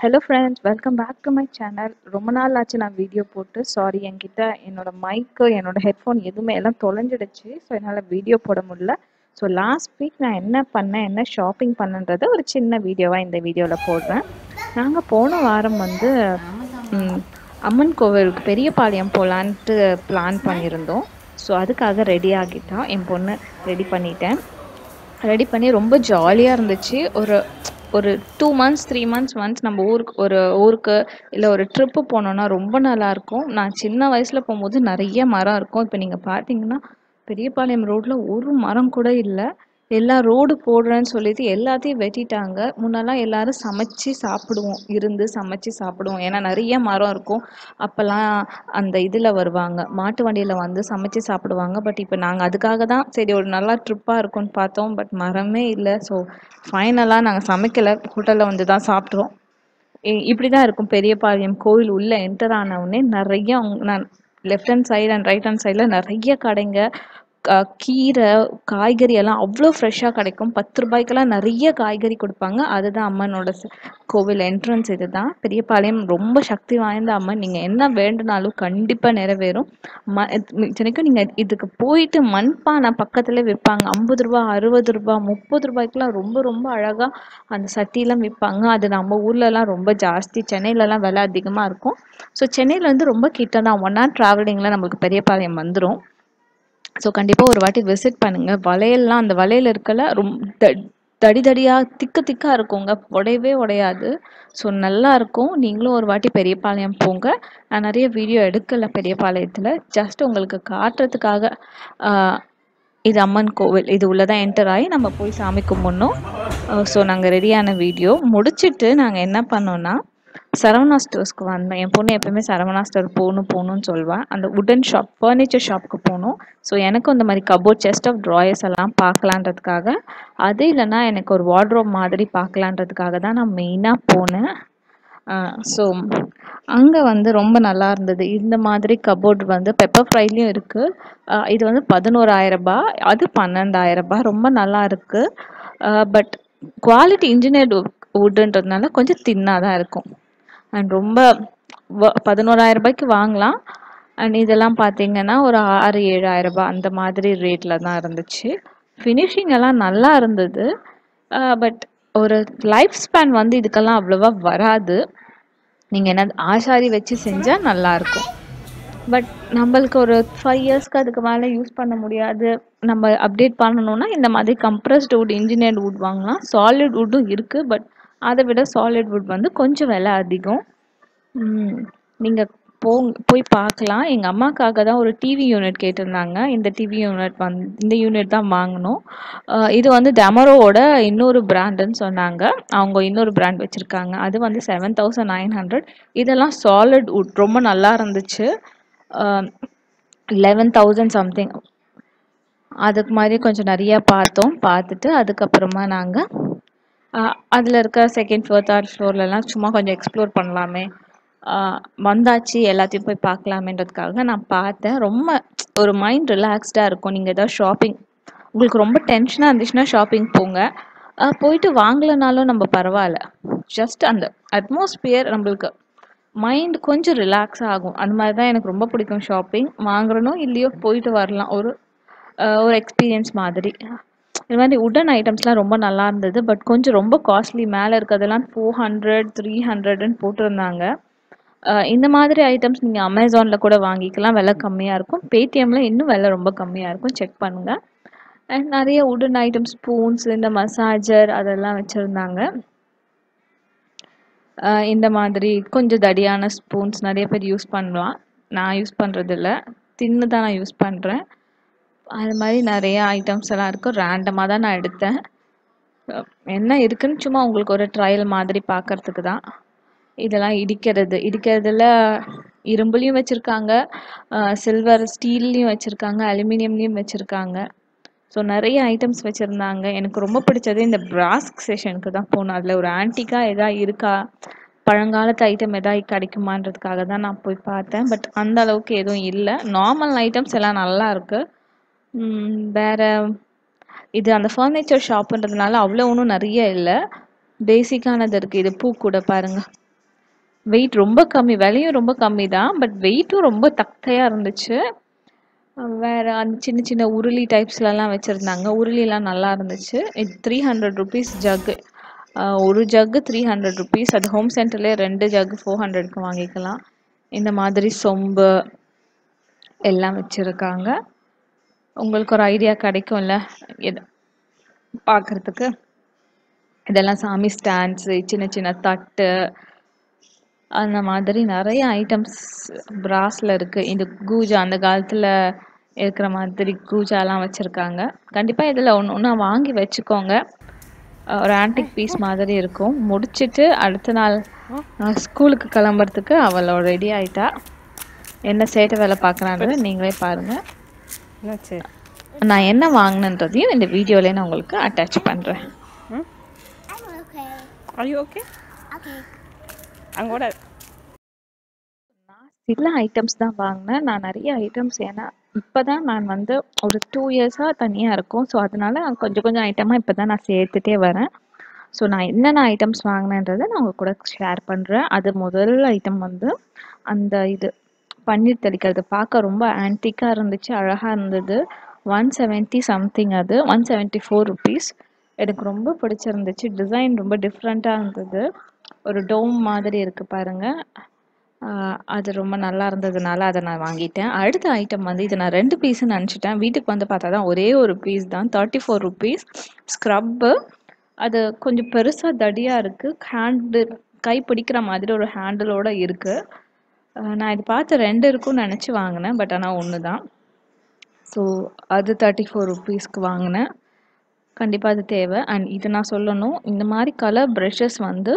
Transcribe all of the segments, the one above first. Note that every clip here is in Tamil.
Hello friends welcome back to my channel ரொம்ப நாள் ஆச்சு நான் வீடியோ போட்டு. சாரி என்கிட்ட என்னோட மைக்கு என்னோட ஹெட்ஃபோன் எதுவுமே எல்லாம் தொலைஞ்சிடுச்சு. ஸோ என்னால் வீடியோ போட முடியல. ஸோ லாஸ்ட் வீக் நான் என்ன பண்ணேன் என்ன ஷாப்பிங் பண்ணன்றதை ஒரு சின்ன வீடியோவாக இந்த வீடியோவில் போடுறேன். நாங்கள் போன வாரம் வந்து அம்மன் கோவிலுக்கு பெரியபாளையம் போகலான்ட்டு பிளான் பண்ணியிருந்தோம். ஸோ அதுக்காக ரெடி ஆகிட்டோம் என் பொண்ணு ரெடி பண்ணிட்டேன். ரெடி பண்ணி ரொம்ப ஜாலியாக இருந்துச்சு. ஒரு ஒரு two months three months once நம்ம ஊருக்கு ஒரு ஊருக்கு இல்லை ஒரு ட்ரிப்பு போனோன்னா ரொம்ப நல்லாயிருக்கும் நான் சின்ன வயசில் போகும்போது நிறைய மரம் இருக்கும். இப்போ நீங்கள் பார்த்தீங்கன்னா பெரியபாளையம் ரோட்டில் ஒரு மரம் கூட இல்லை. எல்லா ரோடு போடுறேன்னு சொல்லிட்டு எல்லாத்தையும் வெட்டிட்டாங்க. முன்னெல்லாம் எல்லாரும் சமைச்சு சாப்பிடுவோம். இருந்து சமைச்சு சாப்பிடுவோம். ஏன்னா நிறைய மரம் இருக்கும். அப்போல்லாம் அந்த இதில் வருவாங்க. மாட்டு வண்டியில் வந்து சமைச்சு சாப்பிடுவாங்க. பட் இப்போ நாங்கள் அதுக்காக தான் சரி ஒரு நல்லா ட்ரிப்பாக இருக்கும்னு பார்த்தோம். பட் மரமே இல்லை. ஸோ ஃபைனலாக நாங்கள் சமைக்கலை. ஹோட்டலில் வந்து தான் சாப்பிட்றோம் இப்படி தான் இருக்கும். பெரியபாளையம் கோயில் உள்ளே என்டர் ஆன உடனே நிறைய நான் left hand side and right hand சைடில் நிறைய கடைங்க. கீரை காய்கறி எல்லாம் அவ்வளோ ஃப்ரெஷ்ஷாக கிடைக்கும். பத்து ரூபாய்க்கெல்லாம் நிறைய காய்கறி கொடுப்பாங்க. அதுதான் அம்மனோட கோவில் என்ட்ரன்ஸ் இதுதான். பெரியபாளையம் ரொம்ப சக்தி வாய்ந்த அம்மன். நீங்கள் என்ன வேண்டுனாலும் கண்டிப்பாக நிறைவேறும். ம இத்தனைக்கும் நீங்கள் இதுக்கு போயிட்டு மண்பானை பக்கத்தில் விற்பாங்க. ஐம்பது ரூபா அறுபது ரூபா முப்பது ரூபாய்க்குலாம் ரொம்ப ரொம்ப அழகாக அந்த சட்டியெல்லாம் விற்பாங்க. அது நம்ம ஊர்லலாம் ரொம்ப ஜாஸ்தி. சென்னையிலலாம் விலை அதிகமாக இருக்கும். ஸோ சென்னையில் வந்து ரொம்ப கிட்ட தான் ஒன் ஹவர் ட்ராவலிங்கில் நம்மளுக்கு பெரியபாளையம் வந்துடும் ஸோ கண்டிப்பாக ஒரு வாட்டி விசிட் பண்ணுங்கள் வளையல்லாம் அந்த வளையல் இருக்கல ரொம்ப தடி தடியாக திக்கு திக்காக இருக்குங்க. உடையவே உடையாது. ஸோ நல்லா இருக்கும். நீங்களும் ஒரு வாட்டி பெரியபாளையம் போங்க. நான் நிறைய வீடியோ எடுக்கல பெரியபாளையத்தில். ஜஸ்ட் உங்களுக்கு காட்டுறதுக்காக இது அம்மன் கோவில். இது உள்ளே தான் என்டர் ஆகி நம்ம போய் சாமி கும்பிடணும். ஸோ நாங்கள் ரெடியான வீடியோ முடிச்சுட்டு நாங்கள் என்ன பண்ணோன்னா சரவணா ஸ்டோர்ஸ்க்கு வந்தோம் என் பொண்ணு எப்பவுமே சரவணா ஸ்டோர் போகணும் போகணும்னு சொல்வாள் அந்த உடன் ஷாப் ஃபர்னிச்சர் ஷாப்க்கு போகணும். ஸோ எனக்கும் இந்த மாதிரி கபோர்ட் செஸ்ட் ஆஃப் ட்ராயர்ஸ் எல்லாம் பார்க்கலான்றதுக்காக அது இல்லைன்னா எனக்கு ஒரு வார்ட்ரோப் மாதிரி பார்க்கலான்றதுக்காக தான் நான் மெயினாக போனேன். ஸோ அங்கே வந்து ரொம்ப நல்லா இருந்தது. இந்த மாதிரி கபோர்ட் வந்து பெப்பர் ஃப்ரைலையும் இருக்குது இது வந்து பதினோராயிரரூபா அது பன்னெண்டாயிரரூபா ரொம்ப நல்லா இருக்குது பட் குவாலிட்டி இன்ஜினியர்டு வுட்டுன்றதுனால கொஞ்சம் தின்னாக தான் இருக்கும். அண்ட் ரொம்ப வ- பதினோராயிரம் ரூபாய்க்கு வாங்கலாம். அண்ட் இதெல்லாம் பார்த்தீங்கன்னா ஒரு ஆறு ஏழாயிரம் ரூபாய் அந்த மாதிரி ரேட்டில் தான் இருந்துச்சு. ஃபினிஷிங் எல்லாம் நல்லா இருந்தது. பட் ஒரு லைஃப் ஸ்பேன் வந்து இதுக்கெல்லாம் அவ்வளோவா வராது. நீங்கள் என்ன ஆசாரி வச்சு செஞ்சால் நல்லாயிருக்கும் பட் நம்மளுக்கு ஒரு ஃபைவ் இயர்ஸ்க்கு அதுக்கு மேலே யூஸ் பண்ண முடியாது. நம்ம அப்டேட் பண்ணணும்னா இந்த மாதிரி கம்ப்ரஸ்டு வுட் இன்ஜினியர்டு வுட் வாங்கலாம். சாலிட் வுட்டும் இருக்குது பட் அதை விட சாலிட் வுட் வந்து கொஞ்சம் விலை அதிகம். நீங்கள் போங் போய் பார்க்கலாம். எங்கள் அம்மாக்காக தான் ஒரு டிவி யூனிட் கேட்டிருந்தாங்க. இந்த டிவி யூனிட் வந் இந்த யூனிட் தான் வாங்கினோம் இது வந்து டெமரோவோட இன்னொரு பிராண்டுன்னு சொன்னாங்க. அவங்க இன்னொரு பிராண்ட் வச்சுருக்காங்க. அது வந்து செவன் தௌசண்ட் நைன் ஹண்ட்ரட் இதெல்லாம் சாலிட் வுட் ரொம்ப நல்லா இருந்துச்சு. லெவன் தௌசண்ட் சம்திங் அதுக்கு மாதிரி கொஞ்சம் நிறையா பார்த்தோம். பார்த்துட்டு அதுக்கப்புறமா நாங்கள் அதில் இருக்க செகண்ட் ஃப்ளோர் தேர்ட் ஃப்ளோர்லலாம் சும்மா கொஞ்சம் எக்ஸ்ப்ளோர் பண்ணலாமே. வந்தாச்சு எல்லாத்தையும் போய் பார்க்கலாமேன்றதுக்காக நான் பார்த்தேன். ரொம்ப ஒரு மைண்ட் ரிலாக்ஸ்டாக இருக்கும். நீங்கள் ஏதாவது ஷாப்பிங் உங்களுக்கு ரொம்ப டென்ஷனாக இருந்துச்சுன்னா ஷாப்பிங் போங்க. போயிட்டு வாங்கலைனாலும் நம்ம பரவாயில்ல. ஜஸ்ட் அந்த அட்மாஸ்பியர் நம்மளுக்கு மைண்ட் கொஞ்சம் ரிலாக்ஸ் ஆகும். அந்த மாதிரி தான் எனக்கு ரொம்ப பிடிக்கும் ஷாப்பிங் வாங்குறனோ இல்லையோ போயிட்டு வரலாம். ஒரு ஒரு எக்ஸ்பீரியன்ஸ் மாதிரி. இது மாதிரி உடன் ஐட்டம்ஸ்லாம் ரொம்ப நல்லா இருந்தது. பட் கொஞ்சம் ரொம்ப காஸ்ட்லி மேலே இருக்கிறதெல்லாம் ஃபோர் ஹண்ட்ரட் த்ரீ ஹண்ட்ரட்னு போட்டிருந்தாங்க. இந்த மாதிரி ஐட்டம்ஸ் நீங்கள் அமேசானில் கூட வாங்கிக்கலாம். விலை கம்மியாக இருக்கும். பேடிஎம்மில் இன்னும் விலை ரொம்ப கம்மியாக இருக்கும். செக் பண்ணுங்கள் அண்ட் நிறைய உடன் ஐட்டம்ஸ் ஸ்பூன்ஸ் இந்த மசாஜர் அதெல்லாம் வச்சுருந்தாங்க. இந்த மாதிரி கொஞ்சம் தடியான ஸ்பூன்ஸ் நிறைய பேர் யூஸ் பண்ணலாம். நான் யூஸ் பண்ணுறதில்ல தின்னு தான் நான் யூஸ் பண்ணுறேன் அது மாதிரி நிறைய ஐட்டம்ஸ் எல்லாம் இருக்கும் ரேண்டமாக தான் நான் எடுத்தேன். என்ன இருக்குன்னு சும்மா உங்களுக்கு ஒரு ட்ரையல் மாதிரி பார்க்கறதுக்கு தான். இதெல்லாம் இடிக்கிறது. இடிக்கிறதுல இரும்புலையும் வச்சுருக்காங்க. சில்வர் ஸ்டீல்லையும் வச்சுருக்காங்க. அலுமினியம்லேயும் வச்சுருக்காங்க. ஸோ நிறைய ஐட்டம்ஸ் வச்சுருந்தாங்க. எனக்கு ரொம்ப பிடிச்சது இந்த பிராஸ்க் செஷனுக்கு தான் போனோம் அதில் ஒரு ஆன்டிக்காக எதா இருக்கா? பழங்காலத்து ஐட்டம் எதா கிடைக்குமான்றதுக்காக தான் நான் போய் பார்த்தேன். பட் அந்த அளவுக்கு எதுவும் இல்லை. நார்மல் ஐட்டம்ஸ் எல்லாம் நல்லா இருக்குது வேற இது அந்த ஃபர்னிச்சர் ஷாப்புன்றதுனால அவ்வளோ ஒன்றும் நிறைய இல்லை. பேசிக்கானது இருக்குது இது பூ கூட பாருங்க. வெயிட் ரொம்ப கம்மி. விலையும் ரொம்ப கம்மி தான் பட் வெயிட்டும் ரொம்ப தக்கையாக இருந்துச்சு. வேறு வேற அந்த சின்ன சின்ன உருளி டைப்ஸ்லலாம் வச்சுருந்தாங்க. உருளிலாம் நல்லா இருந்துச்சு. இது த்ரீ ஹண்ட்ரட் ருபீஸ் ஜக்கு ஒரு ஜக்கு த்ரீ ஹண்ட்ரட் ருபீஸ் அது ஹோம் சென்டர்லேயே ரெண்டு ஜக்கு ஃபோர் ஹண்ட்ரட்க்கு வாங்கிக்கலாம். இந்த மாதிரி சொம்பு எல்லாம் வச்சுருக்காங்க. உங்களுக்கு ஒரு ஐடியா கிடைக்கும்ல? எது? பார்க்குறதுக்கு? இதெல்லாம் சாமி ஸ்டாண்ட்ஸு சின்ன சின்ன தட்டு அந்த மாதிரி நிறைய ஐட்டம்ஸ் பிராஸில் இருக்குது இந்த கூஜா அந்த காலத்தில் இருக்கிற மாதிரி கூஜாலாம் வச்சுருக்காங்க. கண்டிப்பாக இதில் ஒன்று ஒன்றா வாங்கி வச்சுக்கோங்க. ஒரு ஆன்டிக் பீஸ் மாதிரி இருக்கும். முடிச்சுட்டு அடுத்த நாள் ஸ்கூலுக்கு கிளம்புறதுக்கு அவளோட ரெடி ஆயிட்டா. என்ன சேட்டை வேலை பார்க்குறான்றது நீங்களே பாருங்கள் என்னாச்சு நான் என்ன வாங்கினன்றதையும் இந்த வீடியோலேயே நான் உங்களுக்கு அட்டாச் பண்ணுறேன். ஐயோ ஓகே. அங்கோட சில ஐட்டம்ஸ் தான் வாங்கினேன். நான் நிறைய ஐட்டம்ஸ் ஏன்னா இப்போ தான் நான் வந்து ஒரு டூ இயர்ஸாக தனியாக இருக்கும். ஸோ அதனால நான் கொஞ்சம் கொஞ்சம் ஐட்டமாக இப்போ தான் நான் சேர்த்துட்டே வரேன். ஸோ நான் என்னென்ன ஐட்டம்ஸ் வாங்கினேன்றதை நான் உங்க கூட ஷேர் பண்ணுறேன் அது முதல் ஐட்டம் வந்து அந்த இது. பன்னீர் தெளிக்கிறது. பார்க்க ரொம்ப ஆன்டிக்காக இருந்துச்சு அழகாக இருந்தது. ஒன் செவன்ட்டி சம்திங் அது. ஒன் செவன்ட்டி ஃபோர் ருபீஸ் எனக்கு ரொம்ப பிடிச்சிருந்துச்சு. டிசைன் ரொம்ப டிஃப்ரெண்ட்டாக இருந்தது. ஒரு டோம் மாதிரி இருக்குது பாருங்கள் அது ரொம்ப நல்லா இருந்ததுனால அதை நான் வாங்கிட்டேன். அடுத்த ஐட்டம் வந்து இது நான் ரெண்டு பீஸ்ன்னு நினச்சிட்டேன். வீட்டுக்கு வந்து பார்த்தா தான் ஒரே ஒரு பீஸ் தான். தேர்ட்டி ஃபோர் ருபீஸ் ஸ்க்ரப்பு அது கொஞ்சம் பெருசாக தடியாக இருக்குது ஹேண்டு கை பிடிக்கிற மாதிரி ஒரு ஹேண்டிலோட இருக்குது நான் இது பார்த்து ரெண்டு இருக்கும்னு நினச்சி வாங்கினேன் பட் ஆனால் ஒன்று தான் ஸோ அது தேர்ட்டி ஃபோர் ருபீஸ்க்கு வாங்கினேன். கண்டிப்பாக அது தேவை. அண்ட் இது நான் சொல்லணும் இந்த மாதிரி கலர் ப்ரஷஸ் வந்து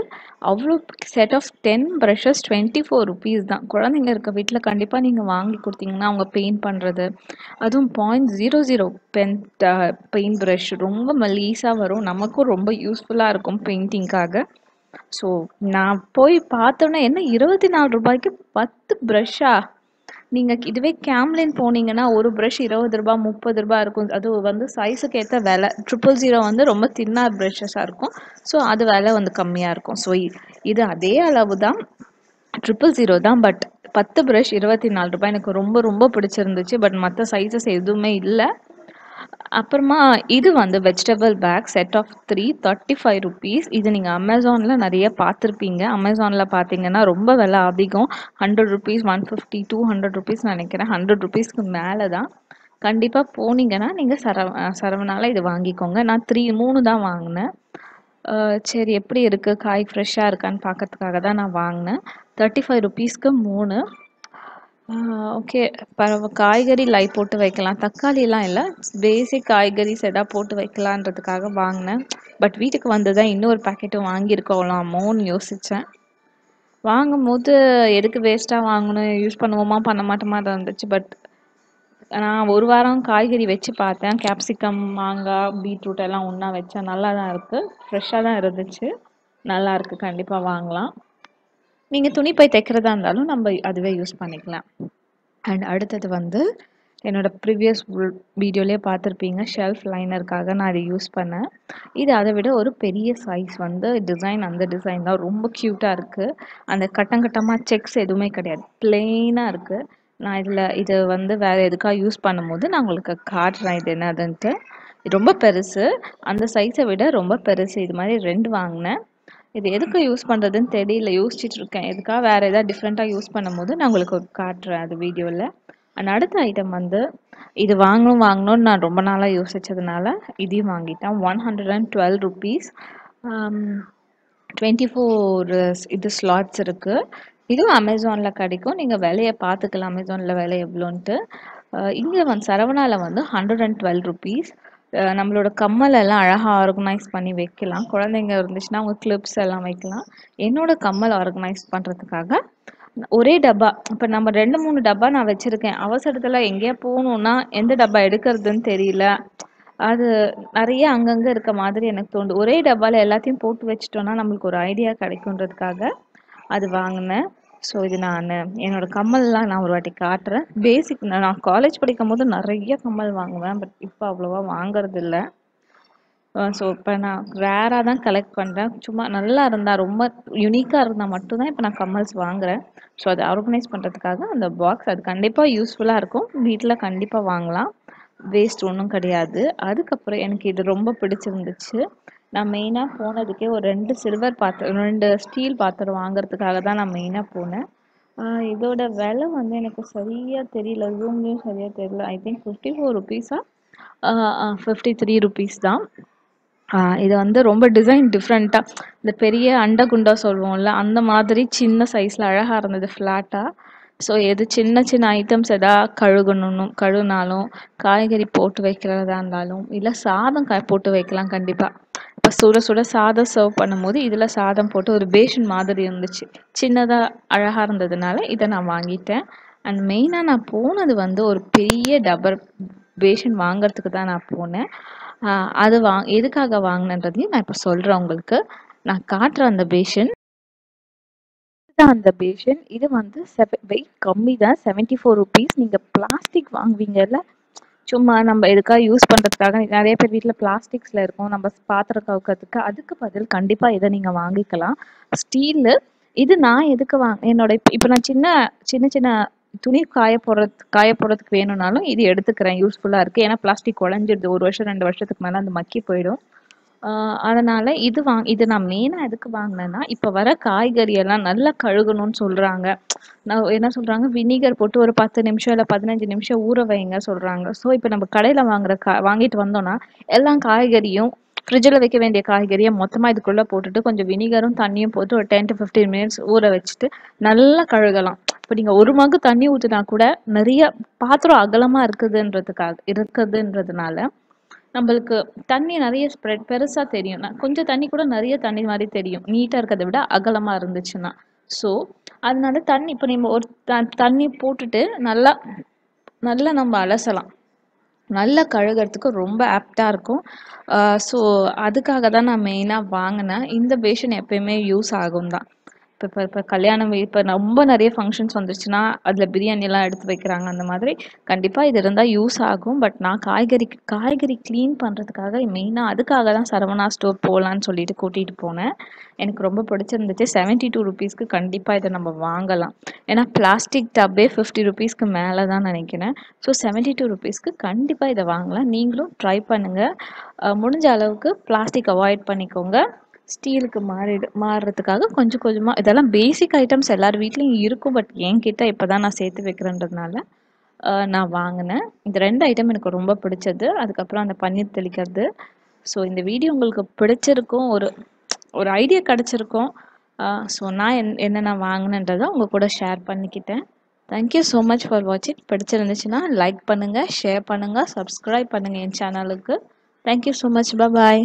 அவ்வளோ set of ten brushes twenty four rupees தான். குழந்தைங்க இருக்க வீட்டில் கண்டிப்பாக நீங்கள் வாங்கி கொடுத்தீங்கன்னா அவங்க பெயிண்ட் பண்ணுறது அதுவும் point zero zero pen paint brush ரொம்ப மலீஸாக வரும். நமக்கும் ரொம்ப யூஸ்ஃபுல்லாக இருக்கும் பெயிண்டிங்காக ஸோ நான் போய் பார்த்தோன்னே என்ன இருபத்தி நாலு ரூபாய்க்கு பத்து ப்ரஷ்ஷா நீங்கள் இதுவே கேம்லின் போனீங்கன்னா ஒரு ப்ரஷ் இருபது ரூபாய் முப்பது ரூபாய் இருக்கும். அது வந்து சைஸுக்கு ஏற்ற விலை. ட்ரிபிள் ஜீரோ வந்து ரொம்ப தின்னார் ப்ரஷஸாக இருக்கும். ஸோ அது விலை வந்து கம்மியாக இருக்கும். ஸோ இது அதே அளவு தான் ட்ரிபிள் ஜீரோ தான் பட் பத்து ப்ரஷ் இருபத்தி நாலு ரூபாய் எனக்கு ரொம்ப ரொம்ப பிடிச்சிருந்துச்சு. பட் மற்ற சைஸஸ் எதுவுமே இல்லை. அப்புறமா இது வந்து vegetable bag set of three thirty five rupees இது நீங்கள் அமேசானில் நிறைய பார்த்துருப்பீங்க. அமேசானில் பார்த்தீங்கன்னா ரொம்ப விலை அதிகம். Hundred rupees one fifty two hundred rupees நினைக்கிறேன். ஹண்ட்ரட் ருபீஸ்க்கு மேலே தான் கண்டிப்பாக போனீங்கன்னா நீங்கள் சரவ சரவணால இது வாங்கிக்கோங்க. நான் த்ரீ மூணு தான் வாங்கினேன். சரி எப்படி இருக்குது காய் ஃப்ரெஷ்ஷாக இருக்கான்னு பார்க்கறதுக்காக தான் நான் வாங்கினேன். தேர்ட்டி ஃபைவ் ருபீஸ்க்கு மூணு. ஓகே பரவ காய்கறி லை போட்டு வைக்கலாம். தக்காளிலாம் இல்லை. பேசிக் காய்கறி எதாவது போட்டு வைக்கலான்றதுக்காக வாங்கினேன். பட் வீட்டுக்கு வந்து தான் இன்னொரு பாக்கெட்டும் வாங்கியிருக்கோலாமோன்னு யோசித்தேன் வாங்கும்போது எதுக்கு வேஸ்ட்டாக வாங்கணும்? யூஸ் பண்ணுவோமா? பண்ண மாட்டோமா? தான் இருந்துச்சு பட் நான் ஒரு வாரம் காய்கறி வச்சு பார்த்தேன். கேப்சிகம் மாங்காய் பீட்ரூட் எல்லாம் ஒன்றா வச்சேன். நல்லா தான் இருக்குது ஃப்ரெஷ்ஷாக தான் இருந்துச்சு. நல்லா இருக்குது கண்டிப்பாக வாங்கலாம். நீங்கள் துணி போய் தைக்கிறதா இருந்தாலும் நம்ம அதுவே யூஸ் பண்ணிக்கலாம். அண்ட் அடுத்தது வந்து என்னோட ப்ரீவியஸ் வீடியோலேயே பார்த்துருப்பீங்க ஷெல்ஃப் லைனருக்காக நான் அதை யூஸ் பண்ணேன். இது அதை விட ஒரு பெரிய சைஸ் வந்து டிசைன் அந்த டிசைன் தான். ரொம்ப க்யூட்டாக இருக்குது அந்த கட்டம் கட்டமாக செக்ஸ் எதுவுமே கிடையாது. பிளெயினாக இருக்குது நான் இதில் இது வந்து வேறு எதுக்காக யூஸ் பண்ணும்போது நான் உங்களுக்கு காட்டுறேன் இது என்னதுன்ட்டு. ரொம்ப பெருசு. அந்த சைஸை விட ரொம்ப பெருசு. இது மாதிரி ரெண்டு வாங்கினேன். இது எதுக்கு யூஸ் பண்ணுறதுன்னு தெரியல யோசிச்சுட்டு இருக்கேன். எதுக்காக வேறு எதாவது டிஃப்ரெண்ட்டாக யூஸ் பண்ணும்போது நான் உங்களுக்கு காட்டுறேன் அது வீடியோவில் அண்ட் அடுத்த ஐட்டம் வந்து இது வாங்கணும் வாங்கணும்னு நான் ரொம்ப நாளாக யோசித்ததுனால இதையும் வாங்கிட்டேன். One hundred and twelve rupees twenty four இது ஸ்லாட்ஸ் இருக்குது இதுவும் அமேசானில் கிடைக்கும். நீங்கள் விலையை பார்த்துக்கலாம். அமேசானில் விலை எவ்வளோன்ட்டு. இங்கே வந்து சரவணாவில் வந்து ஹண்ட்ரட் அண்ட் டுவெல் ருபீஸ் நம்மளோட கம்மல் எல்லாம் அழகாக ஆர்கனைஸ் பண்ணி வைக்கலாம். குழந்தைங்க இருந்துச்சுன்னா அவங்க கிளிப்ஸ் எல்லாம் வைக்கலாம். என்னோட கம்மல் ஆர்கனைஸ் பண்ணுறதுக்காக ஒரே டப்பா இப்போ நம்ம ரெண்டு மூணு டப்பா நான் வச்சுருக்கேன். அவசரத்தில் எங்கேயா போகணுன்னா எந்த டப்பா எடுக்கிறதுன்னு தெரியல. அது நிறைய அங்கங்கே இருக்க மாதிரி எனக்கு தோணுது. ஒரே டப்பாவில் எல்லாத்தையும் போட்டு வச்சிட்டோன்னா நம்மளுக்கு ஒரு ஐடியா கிடைக்குன்றதுக்காக அது வாங்கினேன். ஸோ இது நான் என்னோட கம்மல்லாம் நான் ஒரு வாட்டி காட்டுறேன். பேசிக் நான் காலேஜ் படிக்கும் போது நிறைய கம்மல் வாங்குவேன் பட் இப்போ அவ்வளோவா வாங்குறது இல்லை ஸோ இப்போ நான் ரேராக தான் கலெக்ட் பண்ணுறேன் சும்மா நல்லா இருந்தால் ரொம்ப யூனிக்காக இருந்தால் மட்டும்தான் இப்போ நான் கம்மல்ஸ் வாங்குறேன். ஸோ அதை ஆர்கனைஸ் பண்ணுறதுக்காக அந்த பாக்ஸ் அது கண்டிப்பாக யூஸ்ஃபுல்லாக இருக்கும். வீட்டில் கண்டிப்பாக வாங்கலாம். வேஸ்ட் ஒன்றும் கிடையாது. அதுக்கப்புறம் எனக்கு இது ரொம்ப பிடிச்சிருந்துச்சு. நான் மெயினாக போனதுக்கே ஒரு ரெண்டு சில்வர் பாத்திரம் ரெண்டு ஸ்டீல் பாத்திரம் வாங்குறதுக்காக தான் நான் மெயினாக போனேன். இதோட விலை வந்து எனக்கு சரியாக தெரியல. ஜூம்லேயும் சரியாக தெரியல. ஐ திங்க் ஃபிஃப்டி ஃபோர் ருபீஸா ஃபிஃப்டி த்ரீ ருபீஸ் தான். இது வந்து ரொம்ப டிசைன் டிஃப்ரெண்ட்டாக இந்த பெரிய அண்டை குண்டா சொல்லுவோம்ல அந்த மாதிரி சின்ன சைஸில் அழகாக இருந்தது ஃப்ளாட்டாக ஸோ எது சின்ன சின்ன ஐட்டம்ஸ் எதா கழுகணும் கழுவினாலும் காய்கறி போட்டு வைக்கிறதா இருந்தாலும் இல்லை சாதம் காய் போட்டு வைக்கலாம் கண்டிப்பாக இப்போ சுட சுட சாதம் சர்வ் பண்ணும்போது இதில் சாதம் போட்டு ஒரு பேஷன் மாதிரி இருந்துச்சு. சின்னதாக அழகாக இருந்ததுனால இதை நான் வாங்கிட்டேன். அண்ட் மெயினாக நான் போனது வந்து ஒரு பெரிய டபர் பேஷன் வாங்குறதுக்கு தான் நான் போனேன். அது வா எதுக்காக வாங்கினன்றதையும் நான் இப்போ சொல்கிறேன் உங்களுக்கு. நான் காட்டுறேன் அந்த பேஷன் இதுதான் அந்த பேஷன் இது வந்து செவ வெயிட் கம்மி தான். செவன்ட்டி ஃபோர் ருபீஸ் நீங்கள் பிளாஸ்டிக் வாங்குவீங்கல்ல சும்மா நம்ம எதுக்காக யூஸ் பண்ணுறதுக்காக நிறைய பேர் வீட்டில் பிளாஸ்டிக்ஸில் இருக்கும். நம்ம பாத்திரம் கவுக்கிறதுக்கு அதுக்கு பதில் கண்டிப்பாக இதை நீங்கள் வாங்கிக்கலாம். ஸ்டீலு இது நான் எதுக்கு வாங்க என்னோட இப்போ நான் சின்ன சின்ன சின்ன துணி காய போடுறது காய போடுறதுக்கு வேணும்னாலும் இது எடுத்துக்கிறேன். யூஸ்ஃபுல்லாக இருக்குது ஏன்னா பிளாஸ்டிக் உடஞ்சிடுது ஒரு வருஷம் ரெண்டு வருஷத்துக்கு மேலே அந்த மக்கி போயிடும். அதனால இது வாங் இது நான் மெயினாக எதுக்கு வாங்கினேன்னா இப்போ வர காய்கறி எல்லாம் நல்லா கழுகணும்னு சொல்கிறாங்க நான் என்ன சொல்கிறாங்க வினிகர் போட்டு ஒரு பத்து நிமிஷம் இல்லை பதினஞ்சு நிமிஷம் ஊற வைங்க சொல்கிறாங்க ஸோ இப்போ நம்ம கடையில் வாங்குற கா வாங்கிட்டு வந்தோம்னா எல்லா காய்கறியும் ஃப்ரிட்ஜில் வைக்க வேண்டிய காய்கறியை மொத்தமாக இதுக்குள்ளே போட்டுட்டு கொஞ்சம் வினிகரும் தண்ணியும் போட்டு ஒரு டென் டு ஃபிஃப்டீன் மினிட்ஸ் ஊற வச்சுட்டு நல்லா கழுகலாம். இப்போ நீங்கள் ஒரு மகு தண்ணி ஊற்றினா கூட நிறைய பாத்திரம் அகலமாக இருக்குதுன்றதுக்காக இருக்குதுன்றதுனால நம்மளுக்கு தண்ணி நிறைய ஸ்ப்ரெட் பெருசாக தெரியும். கொஞ்சம் தண்ணி கூட நிறைய தண்ணி மாதிரி தெரியும். நீட்டாக இருக்கிறத விட அகலமாக இருந்துச்சுன்னா. ஸோ அதனால தண்ணி இப்போ நம்ம ஒரு த- தண்ணி போட்டுட்டு நல்லா நல்லா நம்ம அலசலாம். நல்லா கழுகிறதுக்கு ரொம்ப ஆப்டாக இருக்கும். ஸோ அதுக்காக தான் நான் மெயினாக வாங்கினேன். இந்த பேஷன் எப்பயுமே யூஸ் ஆகும் தான் இப்போ இப்போ இப்போ கல்யாணம் இப்போ ரொம்ப நிறைய ஃபங்க்ஷன்ஸ் வந்துருச்சுன்னா அதில் பிரியாணிலாம் எடுத்து வைக்கிறாங்க அந்த மாதிரி. கண்டிப்பாக இது இருந்தால் யூஸ் ஆகும். பட் நான் காய்கறி காய்கறி க்ளீன் பண்ணுறதுக்காக மெயினாக அதுக்காக தான் சரவணா ஸ்டோர் போகலான்னு சொல்லிட்டு கூட்டிகிட்டு போனேன். எனக்கு ரொம்ப பிடிச்சிருந்துச்சு. செவன்ட்டி டூ ருபீஸ்க்கு கண்டிப்பாக இதை நம்ம வாங்கலாம். ஏன்னா பிளாஸ்டிக் டப்பே ஃபிஃப்டி ருபீஸ்க்கு மேலே தான் நினைக்கிறேன். ஸோ செவன்ட்டி டூ ருபீஸ்க்கு கண்டிப்பாக இதை வாங்கலாம். நீங்களும் ட்ரை பண்ணுங்கள் முடிஞ்ச அளவுக்கு பிளாஸ்டிக் அவாய்ட் பண்ணிக்கோங்க. ஸ்டீலுக்கு மாறிடு மாறுறதுக்காக கொஞ்சம் கொஞ்சமாக இதெல்லாம் பேசிக் ஐட்டம்ஸ் எல்லார் வீட்லேயும் இருக்கும் பட் என்கிட்ட இப்போ தான் நான் சேர்த்து வைக்கிறேன்றதுனால நான் வாங்கினேன். இந்த ரெண்டு ஐட்டம் எனக்கு ரொம்ப பிடிச்சது. அதுக்கப்புறம் அந்த பன்னீர் தெளிக்கிறது. ஸோ இந்த வீடியோ உங்களுக்கு பிடிச்சிருக்கும் ஒரு ஒரு ஐடியா கிடச்சிருக்கும். ஸோ நான் என் என்ன நான் வாங்கினேன்றதை உங்கள் கூட ஷேர் பண்ணிக்கிட்டேன். தேங்க்யூ ஸோ மச் ஃபார் வாட்சிங் பிடிச்சிருந்துச்சுன்னா லைக் பண்ணுங்கள் ஷேர் பண்ணுங்கள் சப்ஸ்கிரைப் பண்ணுங்கள் என் சேனலுக்கு தேங்க்யூ ஸோ மச் பாய்